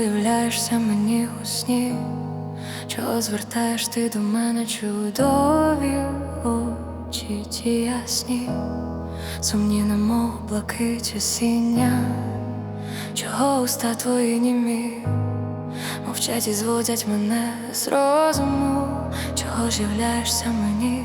Чого являєшся мені у сні? Чого звертаєш ти до мене чудові очі ті ясні, сумні на мов блакиті сіння, чого уста твої німі мовчать і зводять мене з розуму, чого ж являєшся мені?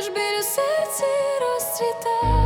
лиш біль у серці розцвітає.